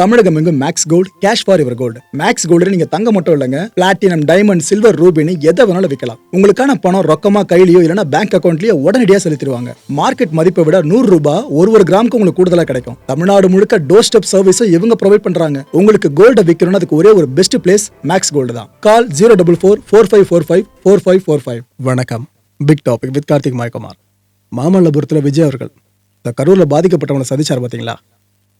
தமிழகம் எங்கும் Max Gold cash for your gold Max Gold நீங்க தங்க மட்டும் இல்லைங்க. பிளாட்டினம் டைமண்ட் சில்வர் ரூபினி எதை வேணாலும் விற்கலாம் உங்களுக்கான பணம் ரொக்கமா கையிலயோ இல்லைன்னா பேங்க் அக்கௌண்ட்லயோ உடனடியாக செலுத்திடுவாங்க. மார்க்கெட் மதிப்பை விட நூறு ரூபாய் ஒரு ஒரு கிராமுக்கு உங்களுக்கு கூடுதலா கிடைக்கும். தமிழ்நாடு முழுக்க டோர் ஸ்டெப் சர்வீஸும் இவங்க ப்ரொவைட் பண்றாங்க. உங்களுக்கு கோல்ட விற்கணும்னு அதுக்கு ஒரே ஒரு பெஸ்ட் பிளேஸ் மேக்ஸ் கோல்டு தான். Call zero double four four five four five four five four five வணக்கம். Big topic with Karthik Mayakumar மாமல்லபுரத்தில் விஜய் அவர்கள் இந்த கரூரில் பாதிக்கப்பட்டவங்களை சந்திச்சார் பார்த்தீங்களா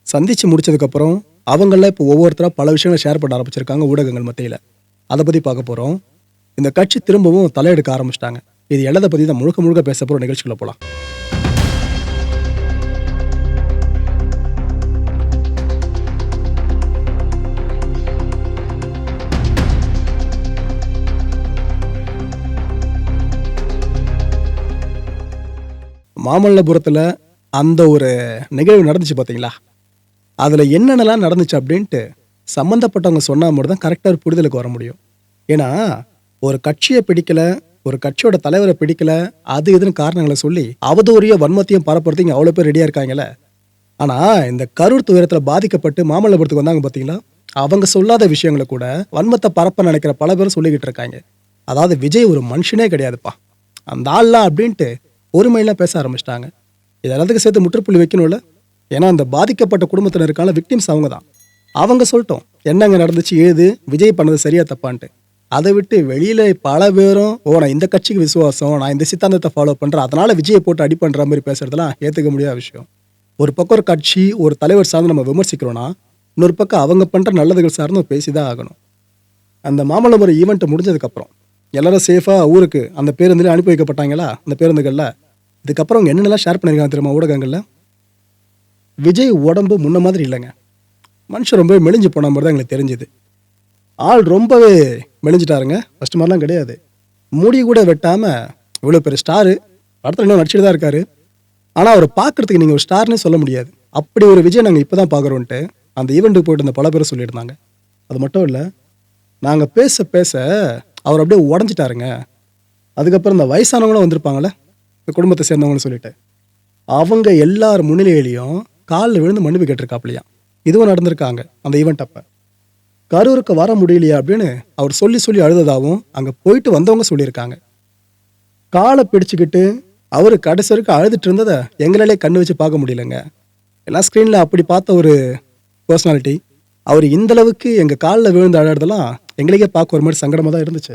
சந்திச்சு முடிச்சதுக்கப்புறம் அவங்களாம் இப்போ ஒவ்வொருத்தராக பல விஷயங்களை ஷேர் பண்ண ஆரம்பிச்சிருக்காங்க ஊடகங்கள் மத்தியில். அதை பற்றி பார்க்க போகிறோம் இந்த கட்சி திரும்பவும் தலையெடுக்க ஆரம்பிச்சிட்டாங்க. இது எல்லாத்தை பற்றி தான் முழுக்க முழுக்க பேச போகிற நிகழ்ச்சிகளை போகலாம் மாமல்லபுரத்தில் அந்த ஒரு நிகழ்வு நடந்துச்சு பார்த்தீங்களா அதில் என்னென்னலாம் நடந்துச்சு அப்படின்ட்டு சம்மந்தப்பட்டவங்க சொன்னால் மட்டும் தான் கரெக்டாக புரிதலுக்கு வர முடியும். ஏன்னா ஒரு கட்சியை பிடிக்கலை ஒரு கட்சியோட தலைவரை பிடிக்கல அது இதுன்னு காரணங்களை சொல்லி அவதூறிய வன்மத்தையும் பரப்புறதுக்கு அவ்வளோ பேர் ரெடியாக இருக்காங்கல்ல? ஆனால் இந்த கரூர் துயரத்தில் பாதிக்கப்பட்டு மாமல்லபுரத்துக்கு வந்தாங்க பார்த்தீங்களா அவங்க சொல்லாத விஷயங்களை கூட வன்மத்தை பரப்ப நினைக்கிற பல பேரும் சொல்லிக்கிட்டு இருக்காங்க. அதாவது விஜய் ஒரு மனுஷனே கிடையாதுப்பா. அந்த ஆள்லாம் அப்படின்ட்டு பொறுமையெல்லாம் பேச ஆரம்பிச்சிட்டாங்க. இது சேர்த்து முற்றுப்புள்ளி வைக்கணும்ல? ஏன்னா அந்த பாதிக்கப்பட்ட குடும்பத்தினருக்கான விக்டிம்ஸ் அவங்க தான் அவங்க சொல்லிட்டோம் என்னங்க நடந்துச்சு ஏது விஜய் பண்ணது சரியா தப்பான்ட்டு. அதை விட்டு வெளியில பல பேரும் ஓ நான் இந்த கட்சிக்கு விசுவாசம் நான் இந்த சித்தாந்தத்தை ஃபாலோ பண்றேன் அதனால விஜயை போட்டு அடி பண்ற மாதிரி பேசுறதுலாம் ஏத்துக்க முடியாத விஷயம். ஒரு பக்கம் ஒரு கட்சி ஒரு தலைவர் சார்ந்து நம்ம விமர்சிக்கிறோம்னா இன்னொரு பக்கம் அவங்க பண்ற நல்லதுகள் சார்ந்து பேசிதான் ஆகணும். அந்த மாமல்லபுரம் ஈவெண்ட் முடிஞ்சதுக்கப்புறம் எல்லாரும் சேஃபாக ஊருக்கு அந்த பேருந்துலேயே அனுப்பி வைக்கப்பட்டாங்களா? அந்த பேருந்துகளில். இதுக்கப்புறம் அவங்க என்னென்னலாம் ஷேர் பண்ணியிருக்காங்க தெரியுமா ஊடகங்களில்? விஜய் உடம்பு முன்ன மாதிரி இல்லைங்க. மனுஷன் ரொம்பவே மெலிஞ்சு போன மாதிரி தான் எங்களுக்கு தெரிஞ்சுது. ஆள் ரொம்பவே மெலிஞ்சிட்டாருங்க. ஃபஸ்ட் மாதிரிலாம் கிடையாது. முடி கூட வெட்டாமல் இவ்வளோ பெரிய ஸ்டாரு படத்தில் இன்னும் நடிச்சுட்டு தான் இருக்காரு. ஆனால் அவர் பார்க்கறதுக்கு நீங்கள் ஒரு ஸ்டார்னே சொல்ல முடியாது. அப்படி ஒரு விஜய் நாங்கள் இப்போ தான் பார்க்குறோன்ட்டு அந்த ஈவெண்ட்டுக்கு போயிட்டு இருந்த பல பேர் சொல்லியிருந்தாங்க. அது மட்டும் இல்லை நாங்கள் பேச பேச அவர் அப்படியே உடஞ்சிட்டாருங்க. அதுக்கப்புறம் இந்த வயசானவங்களும் வந்திருப்பாங்களே இந்த குடும்பத்தை சேர்ந்தவங்கன்னு சொல்லிட்டு. அவங்க எல்லார் முன்னிலையிலையும் காலில் விழுந்து மன்னிப்பு கேட்டிருக்காப்லையாம் இதுவும் நடந்திருக்காங்க அந்த ஈவெண்ட் அப்போ. கரூருக்கு வர முடியலையா அப்படின்னு அவர் சொல்லி சொல்லி அழுததாகவும் அங்கே போயிட்டு வந்தவங்க சொல்லியிருக்காங்க. காலை பிடிச்சிக்கிட்டு அவர் கடைசி வரைக்கும் அழுதுட்டு இருந்ததை எங்களாலே கண்ணு வச்சு பார்க்க முடியலங்க. எல்லாம் ஸ்க்ரீனில் அப்படி பார்த்த ஒரு பர்சனாலிட்டி அவர் இந்த அளவுக்கு எங்கள் காலில் விழுந்து அழறதெல்லாம் எங்களுக்கே பார்க்க ஒரு மாதிரி சங்கடமாக தான் இருந்துச்சு.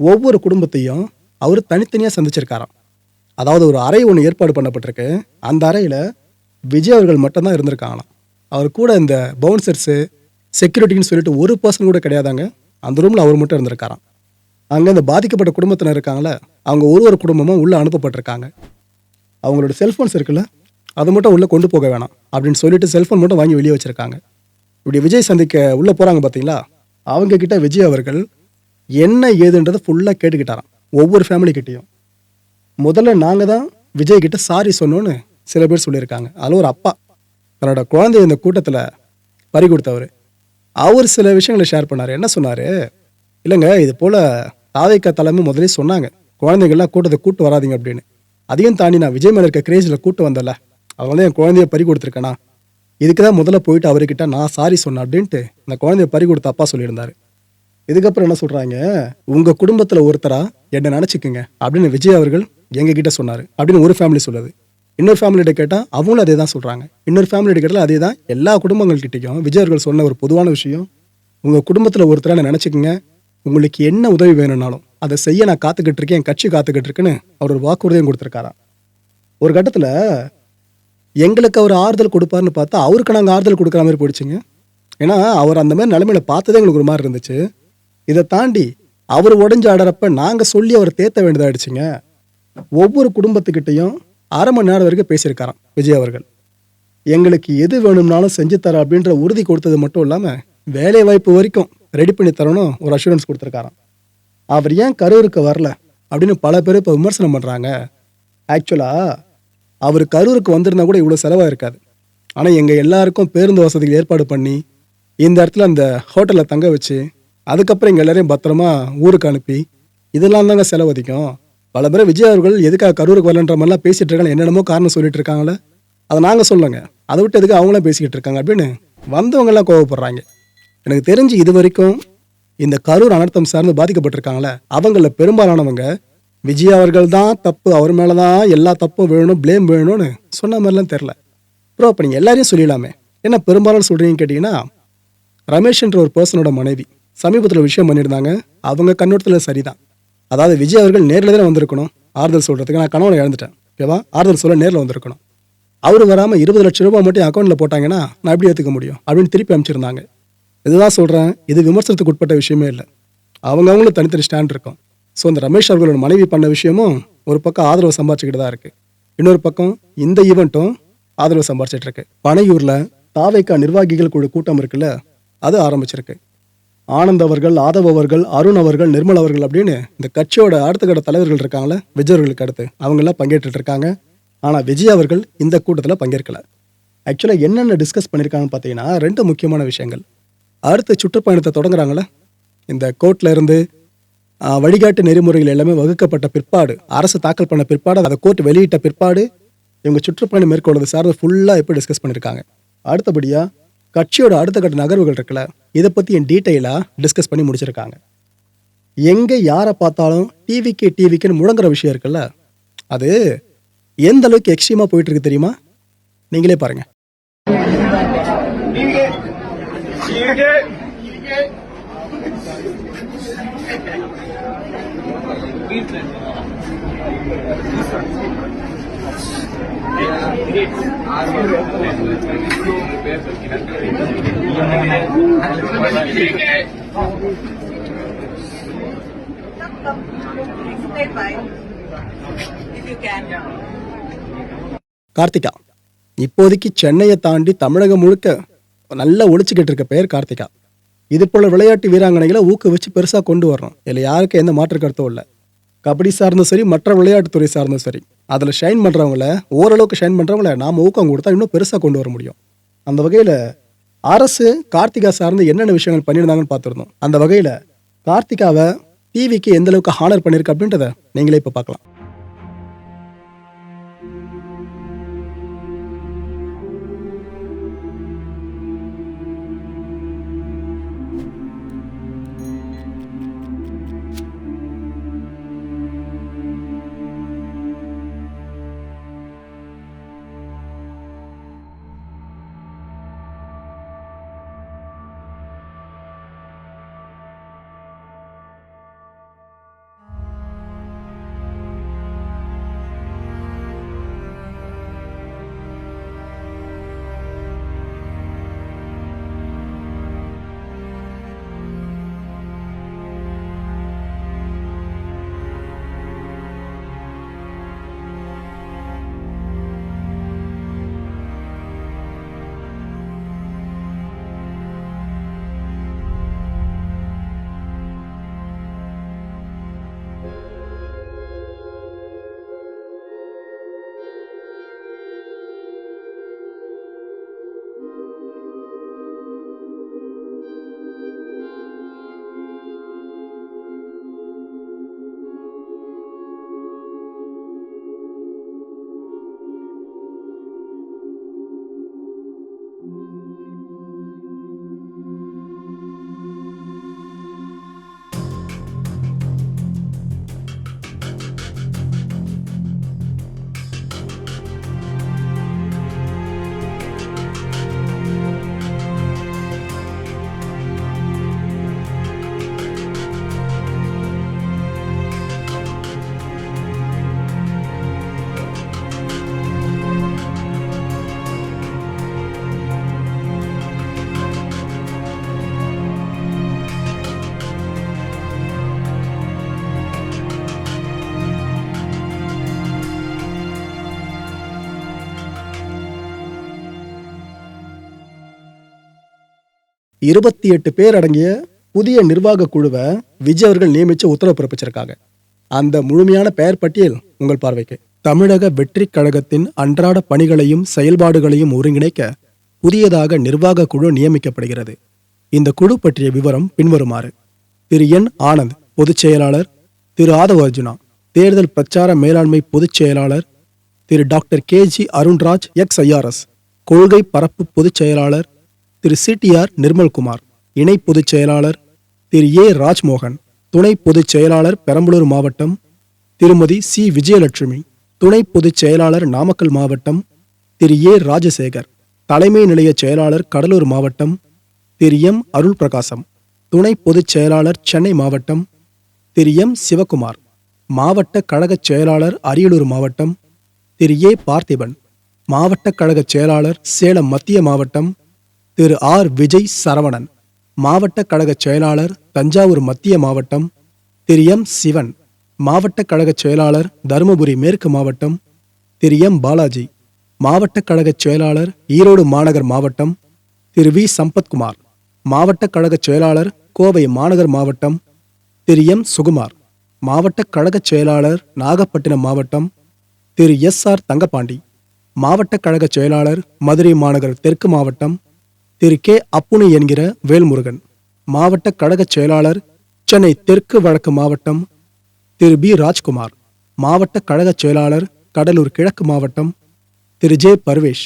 ஒவ்வொரு குடும்பத்தையும் அவர் தனித்தனியாக சந்திச்சிருக்காராம். அதாவது ஒரு அறை ஒன்று ஏற்பாடு பண்ணப்பட்டிருக்கு. அந்த அறையில் விஜய் அவர்கள் மட்டும்தான் இருந்திருக்காங்களாம். அவர் கூட இந்த பவுன்சர்ஸு செக்யூரிட்டின்னு சொல்லிட்டு ஒரு பர்சன் கூட கிடையாதாங்க. அந்த ரூமில் அவர் மட்டும் இருந்திருக்காராம். அங்கே இந்த பாதிக்கப்பட்ட குடும்பத்தினர் இருக்காங்களே அவங்க ஒரு ஒரு குடும்பமும் உள்ளே அனுப்பப்பட்டிருக்காங்க. அவங்களோட செல்ஃபோன்ஸ் இருக்குல்ல அதை மட்டும் உள்ளே கொண்டு போக வேணாம் அப்படின்னு சொல்லிட்டு செல்ஃபோன் மட்டும் வாங்கி வெளியே வச்சுருக்காங்க. இப்படி விஜய் சந்திக்க உள்ளே போகிறாங்க பார்த்தீங்களா அவங்கக்கிட்ட விஜய் அவர்கள் என்ன ஏதுன்றதை ஃபுல்லாக கேட்டுக்கிட்டாராம். ஒவ்வொரு ஃபேமிலிக்கிட்டேயும் முதல்ல நாங்கள் தான் விஜய்கிட்ட சாரி சொன்னோன்னு சில பேர் சொல்லியிருக்காங்க. அதில் ஒரு அப்பா தன்னோட குழந்தைய இந்த கூட்டத்தில் பறி கொடுத்தவர். அவர் சில விஷயங்களை ஷேர் பண்ணார். என்ன சொன்னார்? இல்லைங்க இது போல் தாவைக்கா தலைமை முதலே சொன்னாங்க. குழந்தைங்கள்லாம் கூட்டத்தை கூட்டு வராதீங்க அப்படின்னு. அதையும் தாண்டி நான் விஜய் மேலே இருக்க கிரேஜில் கூட்டு வந்தல அவங்க என் குழந்தைய பறி கொடுத்துருக்கேனா? இதுக்கு தான் முதல்ல போயிட்டு அவர்கிட்ட நான் சாரி சொன்னேன் அப்படின்ட்டு அந்த குழந்தைய பறி கொடுத்த அப்பா சொல்லியிருந்தாரு. இதுக்கப்புறம் என்ன சொல்கிறாங்க உங்கள் குடும்பத்தில் ஒருத்தரா என்ன நினச்சிக்கோங்க அப்படின்னு விஜய் அவர்கள் எங்ககிட்ட சொன்னார் அப்படின்னு ஒரு ஃபேமிலி சொல்லுது. இன்னொரு ஃபேமிலிட்ட கேட்டால் அவங்களும் அதே தான் சொல்கிறாங்க இன்னொரு ஃபேமிலிட்ட கேட்டால் அதே தான். எல்லா குடும்பங்கள் கிட்டயும் விஜய் அவர்கள் சொன்ன ஒரு பொதுவான விஷயம் உங்கள் குடும்பத்தில் ஒருத்தரான என்ன உங்களுக்கு என்ன உதவி வேணும்னாலும் அதை செய்ய நான் காத்துக்கிட்டு இருக்கேன் என் கட்சி காத்துக்கிட்டு இருக்குன்னு அவர் ஒரு வாக்குறுதியும் கொடுத்துருக்காராம். ஒரு கட்டத்தில் எங்களுக்கு அவர் ஆறுதல் கொடுப்பாருன்னு பார்த்தா அவருக்கு நாங்கள் ஆறுதல் கொடுக்குற மாதிரி போயிடுச்சுங்க. ஏன்னா அவர் அந்த மாதிரி நிலைமையில பார்த்ததே எங்களுக்கு ஒரு மாதிரி இருந்துச்சு. இதை தாண்டி அவர் உடஞ்சு ஆடுறப்ப நாங்கள் சொல்லி அவர் தேத்த வேண்டியதாகிடுச்சிங்க ஒவ்வொரு குடும்பத்துக்கிட்டையும் அரை மணி நேரம் வரைக்கும் பேசியிருக்காராம் விஜய் அவர்கள். எங்களுக்கு எது வேணும்னாலும் செஞ்சு தர அப்படின்ற உறுதி கொடுத்தது மட்டும் இல்லாமல் வேலை வாய்ப்பு வரைக்கும் ரெடி பண்ணி தரணும் ஒரு அஷூரன்ஸ் கொடுத்துருக்காராம். அவர் ஏன் கரூருக்கு வரல அப்படின்னு பல பேர் இப்போ விமர்சனம் பண்ணுறாங்க ஆக்சுவலாக அவர் கரூருக்கு வந்திருந்தா கூட இவ்வளோ செலவாக இருக்காது. ஆனால் எங்கள் எல்லாருக்கும் பேருந்து வசதிகள் ஏற்பாடு பண்ணி இந்த இடத்துல அந்த ஹோட்டலில் தங்க வச்சு அதுக்கப்புறம் எங்கள் எல்லாரையும் பத்திரமா ஊருக்கு அனுப்பி இதெல்லாம் தாங்க செலவு அதிகம் பல பேர் விஜய் அவர்கள் எதுக்காக கரூருக்கு வரலன்ற மாதிரிலாம் பேசிட்டு இருக்காங்க. என்னென்னமோ காரணம் சொல்லிட்டு இருக்காங்களே அதை நாங்கள் சொல்லுங்க அதை விட்டு எதுக்கு அவங்களாம் பேசிக்கிட்டு இருக்காங்க அப்படின்னு வந்தவங்கெல்லாம் கோவப்படுறாங்க. எனக்கு தெரிஞ்சு இது வரைக்கும் இந்த கரூர் அனர்த்தம் சார்ந்து பாதிக்கப்பட்டிருக்காங்களே அவங்கள பெரும்பாலானவங்க விஜய் அவர்கள் தான் தப்பு அவர் மேலே தான் எல்லா தப்பும் வேணும் ப்ளேம் வேணும்னு சொன்ன மாதிரிலாம் தெரில ப்ரோ அப்போ நீங்கள் எல்லாரையும் சொல்லிடலாமே. என்ன பெரும்பாலும் சொல்கிறீங்கன்னு கேட்டிங்கன்னா ரமேஷ்ன்ற ஒரு பர்சனோட மனைவி சமீபத்தில் விஷயம் பண்ணியிருந்தாங்க. அவங்க கண்ணோட்டத்தில் சரிதான். அதாவது விஜய் அவர்கள் நேரில் தானே வந்திருக்கணும் ஆறுதல் சொல்கிறதுக்கு நான் கணவனை இழந்துட்டேன். ஓகேவா ஆறுதல் சொல்ல நேரில் வந்திருக்கணும். அவர் வராமல் இருபது லட்சம் ரூபாய் மட்டும் அக்கௌண்ட்டில் போட்டாங்கன்னா நான் எப்படி ஏற்றுக்க முடியும்? அப்படின்னு திருப்பி அனுப்பிச்சிருந்தாங்க. இதுதான் சொல்கிறேன் இது விமர்சனத்துக்கு உட்பட்ட விஷயமே இல்லை. அவங்க அவங்களும் தனித்தனி ஸ்டாண்ட் இருக்கும். ஸோ அந்த ரமேஷ் அவர்களோட மனைவி பண்ண விஷயமும் ஒரு பக்கம் ஆதரவு சம்பாரிச்சுக்கிட்டு தான் இருக்குது இன்னொரு பக்கம் இந்த ஈவெண்ட்டும் ஆதரவு சம்பாரிச்சிட்டு இருக்கு. தாவைக்கா நிர்வாகிகள் குழு கூட்டம் இருக்குல்ல அது ஆரம்பிச்சிருக்கு. ஆனந்த் அவர்கள் ஆதவ் அவர்கள் அருண் அவர்கள் நிர்மல் அவர்கள் அப்படின்னு இந்த கட்சியோட அடுத்த கட்ட தலைவர்கள் இருக்காங்களே விஜய் அவர்களுக்கு அடுத்து. அவங்கெல்லாம் பங்கேற்றுட்டு இருக்காங்க. ஆனால் விஜய் அவர்கள் இந்த கூட்டத்தில் பங்கேற்கல. ஆக்சுவலாக என்னென்ன டிஸ்கஸ் பண்ணியிருக்காங்கன்னு பார்த்தீங்கன்னா ரெண்டு முக்கியமான விஷயங்கள். அடுத்த சுற்றுப்பயணத்தை தொடங்குறாங்களே இந்த கோர்ட்டில் இருந்து வழிகாட்டு நெறிமுறைகள் எல்லாமே வகுக்கப்பட்ட பிற்பாடு அரசு தாக்கல் பண்ண பிற்பாடு அதை கோர்ட் வெளியிட்ட பிற்பாடு இவங்க சுற்றுப்பயணம் மேற்கொள்வது சார்ந்து ஃபுல்லாக இப்போ டிஸ்கஸ் பண்ணியிருக்காங்க அடுத்தபடியாக கட்சியோட அடுத்த கட்ட நகர்வுகள் இருக்குல்ல இதை பற்றி என் டீட்டெயிலாக டிஸ்கஸ் பண்ணி முடிச்சிருக்காங்க. எங்கே யாரை பார்த்தாலும் டிவிக்கு டிவிக்குன்னு முழங்குற விஷயம் இருக்குல்ல அது எந்த அளவுக்கு எக்ஸ்ட்ரீமாக போயிட்டு இருக்கு தெரியுமா? நீங்களே பாருங்கள் கார்த்திகா இப்போதைக்கு சென்னையை தாண்டி தமிழகம் முழுக்க நல்லா ஒழிச்சுக்கிட்டு இருக்க பெயர் கார்த்திகா. இது போல விளையாட்டு வீராங்கனைகளை ஊக்குவிச்சு பெருசாக கொண்டு வரணும். இதில் யாருக்கும் எந்த மாற்று கருத்தும் இல்லை. கபடி சார்ந்தும் சரி மற்ற விளையாட்டுத்துறை சார்ந்தும் சரி. அதில் ஷைன் பண்ணுறவங்கள ஓரளவுக்கு ஷைன் பண்ணுறவங்கள நாம் ஊக்கம் கொடுத்தா இன்னும் பெருசாக கொண்டு வர முடியும். அந்த வகையில் அரசு கார்த்திகா சார்ந்து என்னென்ன விஷயங்கள் பண்ணியிருந்தாங்கன்னு பார்த்துருந்தோம். அந்த வகையில் கார்த்திகாவை டிவிக்கு எந்த அளவுக்கு ஹானர் பண்ணியிருக்கு அப்படின்றத நீங்களே இப்போ பார்க்கலாம். இருபத்தி எட்டு பேர் அடங்கிய புதிய நிர்வாக குழுவை விஜய் அவர்கள் நியமித்து உத்தரவு பிறப்பிச்சிருக்காங்க. அந்த முழுமையான பெயர் பட்டியல் உங்கள் பார்வைக்கு. தமிழக வெற்றிக் கழகத்தின் அன்றாட பணிகளையும் செயல்பாடுகளையும் ஒருங்கிணைக்க புதியதாக நிர்வாக குழு நியமிக்கப்படுகிறது. இந்த குழு பற்றிய விவரம் பின்வருமாறு. திரு. என். ஆனந்த் பொதுச் செயலாளர். திரு. ஆதவ அர்ஜுனா தேர்தல் பிரச்சார மேலாண்மை பொதுச் செயலாளர். திரு. Doctor K. G. Arunraj ex. IRS கொள்கை பரப்பு பொதுச் செயலாளர். திரு சிடிஆர் நிர்மல்குமார் இணை பொதுச் செயலாளர் திரு ஏ ராஜ்மோகன் துணை பொதுச் செயலாளர் பெரம்பலூர் மாவட்டம் திருமதி சி விஜயலட்சுமி துணை பொதுச் செயலாளர் நாமக்கல் மாவட்டம் திரு ஏ ராஜசேகர் தலைமை நிலைய செயலாளர் கடலூர் மாவட்டம் திரு எம் அருள் பிரகாசம் துணை பொதுச் செயலாளர் சென்னை மாவட்டம் திரு எம் சிவகுமார் மாவட்ட கழகச் செயலாளர் அரியலூர் மாவட்டம் திரு ஏ பார்த்திபன் மாவட்ட கழகச் செயலாளர் சேலம் மத்திய மாவட்டம் திரு ஆர். விஜய் சரவணன். மாவட்ட கழகச் செயலாளர் தஞ்சாவூர் மத்திய மாவட்டம் திரு எம். சிவன். மாவட்ட கழகச் செயலாளர் தருமபுரி மேற்கு மாவட்டம் திரு எம். பாலாஜி. மாவட்ட கழகச் செயலாளர் ஈரோடு மாநகர் மாவட்டம் திரு வி. சம்பத்குமார். மாவட்ட கழகச் செயலாளர் கோவை மாநகர் மாவட்டம் திரு எம். சுகுமார். மாவட்ட கழகச் செயலாளர் நாகப்பட்டினம் மாவட்டம் திரு எஸ். ஆர். தங்கபாண்டி மாவட்ட கழகச் செயலாளர் மதுரை மாநகர் தெற்கு மாவட்டம் திரு கே. அப்புனி என்கிற வேல்முருகன். மாவட்ட கழகச் செயலாளர் சென்னை தெற்கு வழக்கு மாவட்டம் திரு பி. ராஜ்குமார். மாவட்ட கழகச் செயலாளர் கடலூர் கிழக்கு மாவட்டம் திரு ஜே. பர்வேஷ்.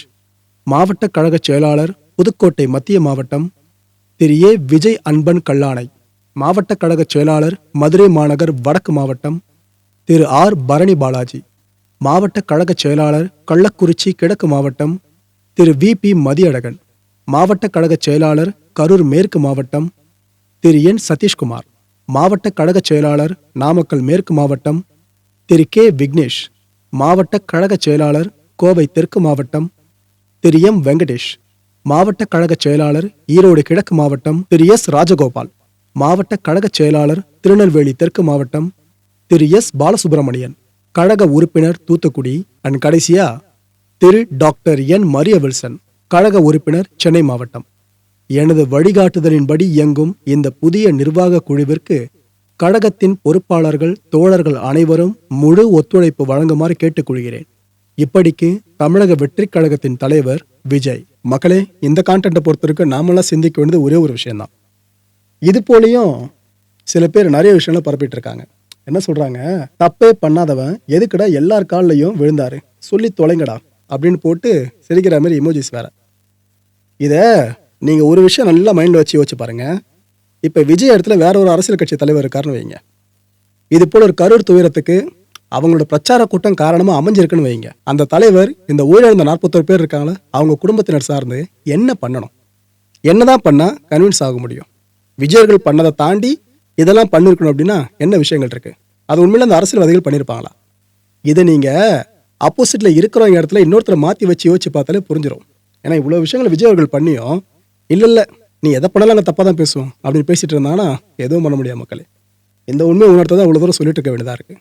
மாவட்ட கழகச் செயலாளர் புதுக்கோட்டை மத்திய மாவட்டம் திரு ஏ. விஜய் அன்பன் கல்லானை மாவட்ட கழகச் செயலாளர் மதுரை மாநகர் வடக்கு மாவட்டம் திரு ஆர். பரணி பாலாஜி. மாவட்ட கழகச் செயலாளர் கள்ளக்குறிச்சி கிழக்கு மாவட்டம் திரு வி. பி. மதியழகன். மாவட்ட கழகச் செயலாளர் கரூர் மேற்கு மாவட்டம் திரு என். சதீஷ்குமார் மாவட்ட கழகச் செயலாளர் நாமக்கல் மேற்கு மாவட்டம் திரு கே. விக்னேஷ் மாவட்ட கழகச் செயலாளர் கோவை தெற்கு மாவட்டம் திரு எம். வெங்கடேஷ் மாவட்ட கழகச் செயலாளர் ஈரோடு கிழக்கு மாவட்டம் திரு எஸ். ராஜகோபால் மாவட்ட கழகச் செயலாளர் திருநெல்வேலி தெற்கு மாவட்டம் திரு எஸ். பாலசுப்ரமணியன் கழக உறுப்பினர் தூத்துக்குடி அண்ட் கடைசியா திரு டாக்டர் என். மரிய வில்சன் கழக உறுப்பினர் சென்னை மாவட்டம். எனது வழிகாட்டுதலின்படி இயங்கும் இந்த புதிய நிர்வாக குழுவிற்கு கழகத்தின் பொறுப்பாளர்கள் தோழர்கள் அனைவரும் முழு ஒத்துழைப்பு வழங்குமாறு கேட்டுக்கொள்கிறேன். இப்படிக்கு தமிழக வெற்றிக் கழகத்தின் தலைவர் விஜய். மக்களே இந்த கான்டென்ட்டை பொறுத்தவரைக்கும் நாமெல்லாம் சிந்திக்க வேண்டியது ஒரே ஒரு விஷயம்தான். இது போலையும் சில பேர் நிறைய விஷயங்களை பரப்பிட்டு இருக்காங்க என்ன சொல்றாங்க? தப்பே பண்ணாதவன் எதுக்குடா எல்லார் கால்லையும் விழுந்தாரு? சொல்லி தொலைங்கடா அப்படின்னு போட்டு சிரிக்கிற மாதிரி இமோஜிஸ் வேற. இதை நீங்கள் ஒரு விஷயம் நல்லா மைண்டில் வச்சு யோசிச்சு பாருங்க. இப்போ விஜய் இடத்துல வேற ஒரு அரசியல் கட்சி தலைவர் இருக்காருன்னு வைங்க. இது போல ஒரு கரூர் துயரத்துக்கு அவங்களோட பிரச்சார கூட்டம் காரணமாக அமைஞ்சிருக்குன்னு வைங்க. அந்த தலைவர் இந்த உயிரிழந்த நாற்பத்தோரு பேர் இருக்காங்களா அவங்க குடும்பத்தினர் சார்ந்து என்ன பண்ணணும்? என்னதான் பண்ணால் கன்வின்ஸ் ஆக முடியும்? விஜயர்கள் பண்ணதை தாண்டி இதெல்லாம் பண்ணிருக்கணும் அப்படின்னா என்ன விஷயங்கள் இருக்கு? அது உண்மையில அந்த அரசியல்வாதிகள் பண்ணியிருப்பாங்களா இதை நீங்கள் ஆப்போசிட்டில் இருக்கிறவங்க இடத்துல இன்னொருத்தரை மாற்றி வச்சு யோசிச்சு பார்த்தாலே புரிஞ்சிடும் ஏன்னா இவ்வளோ விஷயங்கள் விஜய் அவர்கள் பண்ணியும் இல்லை இல்லை நீ எதை பண்ணாலும் அங்கே தப்பாக தான் பேசுவோம் அப்படின்னு பேசிட்டு இருந்தாங்கன்னா எதுவும் பண்ண முடியாது மக்களே. இந்த உண்மை உணர்த்த தான் அவ்வளோ தூரம் சொல்லிட்டு இருக்க வேண்டியதாக இருக்குது